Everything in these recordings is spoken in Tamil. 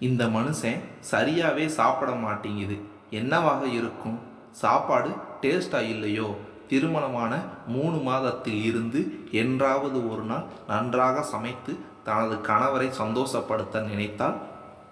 இந்த மனுஷன் சரியாகவே சாப்பிட மாட்டேங்குது. என்னவாக இருக்கும்? சாப்பாடு டேஸ்டாக இல்லையோ? திருமணமான மூணு மாதத்தில் இருந்து என்றாவது ஒரு நாள் நன்றாக சமைத்து தனது கணவரை சந்தோஷப்படுத்த நினைத்தால்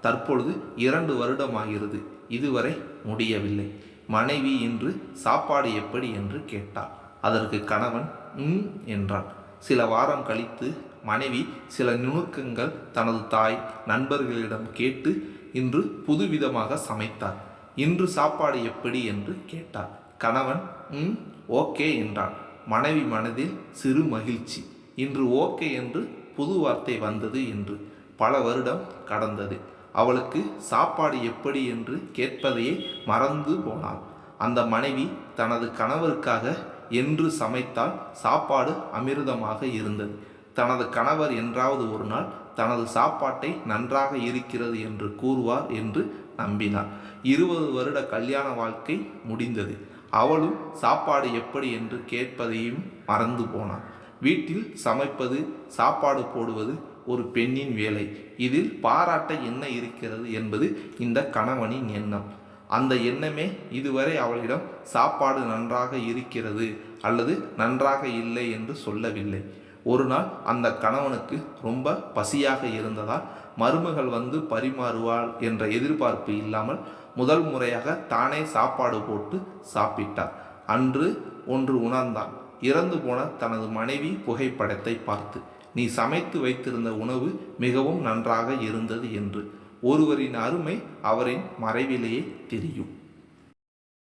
தற்பொழுது இரண்டு வருடமாகிறது. இதுவரை முடியவில்லை. மனைவி இன்று சாப்பாடு எப்படி என்று கேட்டாள். அதற்கு கணவன் ம் என்றான். சில வாரம் கழித்து மனைவி சில நுணுக்கங்கள் தனது தாய் நண்பர்களிடம் கேட்டு இன்று புதுவிதமாக சமைத்தார். இன்று சாப்பாடு எப்படி என்று கேட்டார். கணவன் ம் ஓகே என்றான். மனைவி மனதில் சிறு மகிழ்ச்சி. இன்று ஓகே என்று புது வார்த்தை வந்தது என்று பல வருடம் கடந்தது. அவளுக்கு சாப்பாடு எப்படி என்று கேட்பதையே மறந்து போனாள். அந்த மனைவி தனது கணவருக்காக என்று சமைத்தால் சாப்பாடு அமிர்தமாக இருந்தது. தனது கணவர் என்றாவது ஒரு நாள் தனது சாப்பாட்டை நன்றாக இருக்கிறது என்று கூறுவார் என்று நம்பினார். இருபது வருட கல்யாண வாழ்க்கை முடிந்தது. அவளும் சாப்பாடு எப்படி என்று கேட்பதையும் மறந்து போனாள். வீட்டில் சமைப்பது சாப்பாடு போடுவது ஒரு பெண்ணின் வேலை. இதில் பாராட்ட என்ன இருக்கிறது என்பது இந்த கணவனின் எண்ணம். அந்த எண்ணமே இதுவரை அவளிடம் சாப்பாடு நன்றாக இருக்கிறது அல்லது நன்றாக இல்லை என்று சொல்லவில்லை. ஒரு நாள் அந்த கணவனுக்கு ரொம்ப பசியாக இருந்ததால் மருமகள் வந்து பரிமாறுவாள் என்ற எதிர்பார்ப்பு இல்லாமல் முதல் முறையாக தானே சாப்பாடு போட்டு சாப்பிட்டார் அன்று ஒன்று உணர்ந்தான். இறந்து போன தனது மனைவி புகைப்படத்தை பார்த்து நீ சமைத்து வைத்திருந்த உணவு மிகவும் நன்றாக இருந்தது என்று. ஒருவரின் அருமை அவரின் மறைவிலேயே தெரியும்.